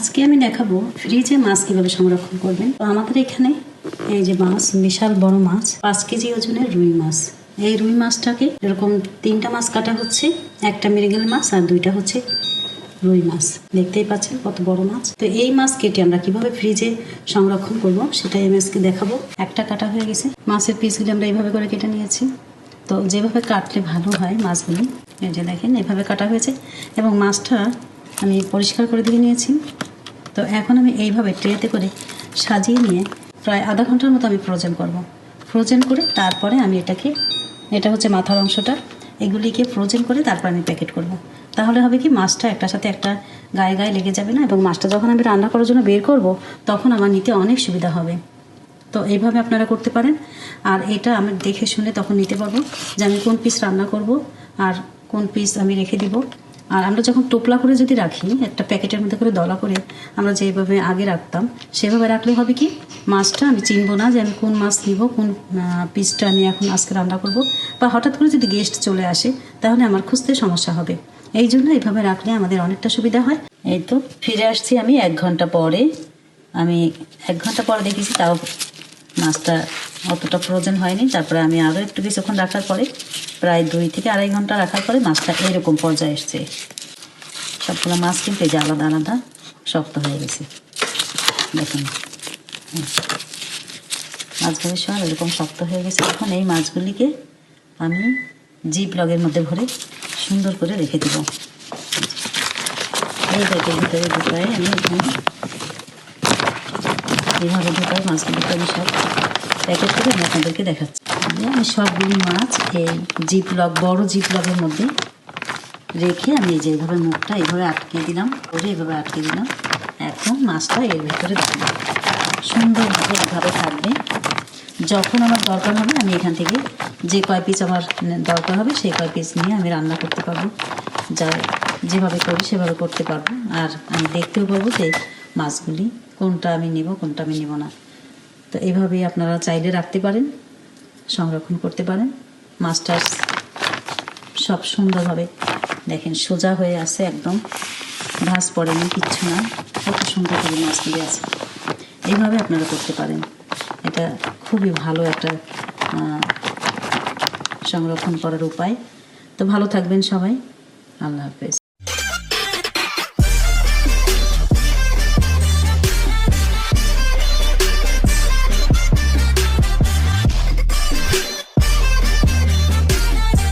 আজকে আমি দেখাবো ফ্রিজে মাছ কীভাবে সংরক্ষণ করবেন। তো আমাদের এখানে এই যে মাছ, বিশাল বড় মাছ, পাঁচ কেজি ওজনের রুই মাছ। এই রুই মাছটাকে এরকম তিনটা মাছ কাটা হচ্ছে, একটা মৃগেল মাছ আর দুইটা হচ্ছে রুই মাছ। দেখতেই পাচ্ছেন কত বড় মাছ। তো এই মাছ কেটে আমরা কীভাবে ফ্রিজে সংরক্ষণ করব সেটা এমএসকে দেখাবো। একটা কাটা হয়ে গেছে। মাছের পিসগুলি আমরা এইভাবে করে কেটে নিয়েছি। তো যেভাবে কাটলে ভালো হয় মাছগুলি, এই যে দেখেন এভাবে কাটা হয়েছে এবং মাছটা আমি পরিষ্কার করে দিয়ে নিয়েছি। তো এখন আমি এইভাবে ট্রেতে করে সাজিয়ে নিয়ে প্রায় আধা ঘণ্টার মতো আমি ফ্রোজেন করব। ফ্রোজেন করে তারপরে আমি এটাকে, এটা হচ্ছে মাথার অংশটা, এগুলিকে ফ্রোজেন করে তারপর আমি প্যাকেট করব। তাহলে হবে কি মাছটা একটার সাথে একটা গায়ে গায়ে লেগে যাবে না এবং মাছটা যখন আমি রান্না করার জন্য বের করব, তখন আমার নিতে অনেক সুবিধা হবে। তো এইভাবে আপনারা করতে পারেন। আর এটা আমি দেখে শুনে তখন নিতে পারব যে আমি কোন পিস রান্না করব আর কোন পিস আমি রেখে দিব। আর আমরা যখন টোপলা করে যদি রাখি, একটা প্যাকেটের মধ্যে করে দলা করে আমরা যেভাবে আগে রাখতাম, সেভাবে রাখলে হবে কি? মাছটা আমি চিনবো না যে আমি কোন মাছ নিব, কোন পিসটা আমি এখন আজকে রান্না করব। বা হঠাৎ করে যদি গেস্ট চলে আসে, তাহলে আমার খুঁজতে সমস্যা হবে। এই জন্য এইভাবে রাখলে আমাদের অনেকটা সুবিধা হয়। এই তো, ফিরে আসছি আমি এক ঘণ্টা পরে। আমি এক ঘণ্টা পরে দেখেছি তাও মাছটা অতটা প্রয়োজন হয়নি। তারপরে আমি আরও একটু কিছুক্ষণ রাখার পরে প্রায় দুই থেকে আড়াই ঘণ্টা রাখার পরে মাছটা এরকম পর্যায়ে এসছে। সবগুলো মাছ কিন্তু এই যে আলাদা আলাদা শক্ত হয়ে গেছে। দেখুন। মাছগুলি সব এরকম শক্ত হয়ে গেছে। এখন এই মাছগুলিকে আমি জিপ লগের মধ্যে ভরে সুন্দর করে রেখে দেব। এই ব্যাগের ভিতরে ঢুকায় আমি এখানে এইভাবে ঢোকায় মাছগুলোকে আমি সব প্যাকেট করে আমি আপনাদেরকে দেখাচ্ছি। আমি সবগুলি মাছ, এই জিপ লগ বড় জিপ লগের মধ্যে রেখে আমি এই যে এইভাবে মুখটা এইভাবে আটকে দিলাম করে এইভাবে আটকে দিলাম। এখন মাছটা এর ভিতরে দিলাম সুন্দরভাবে এইভাবে থাকবে। যখন আমার দরকার হবে আমি এখান থেকে যে কয় পিস আমার দরকার হবে সেই কয় পিস নিয়ে আমি রান্না করতে পারব। যা যেভাবে করি সেভাবে করতে পারব। আর আমি দেখতেও পারব যে মাছগুলি কোনটা আমি নেব, কোনটা আমি নেব না। তো এইভাবেই আপনারা চাইলে রাখতে পারেন, সংরক্ষণ করতে পারেন। মাছটা সব সুন্দরভাবে দেখেন, সোজা হয়ে আছে একদম। ঘাস পড়েনি, কিচ্ছু না। কত সুন্দর করে মাছগুলি আছে। এইভাবে আপনারা করতে পারেন। এটা খুবই ভালো একটা সংরক্ষণ করার উপায়। তো ভালো থাকবেন সবাই। আল্লাহ হাফেজ।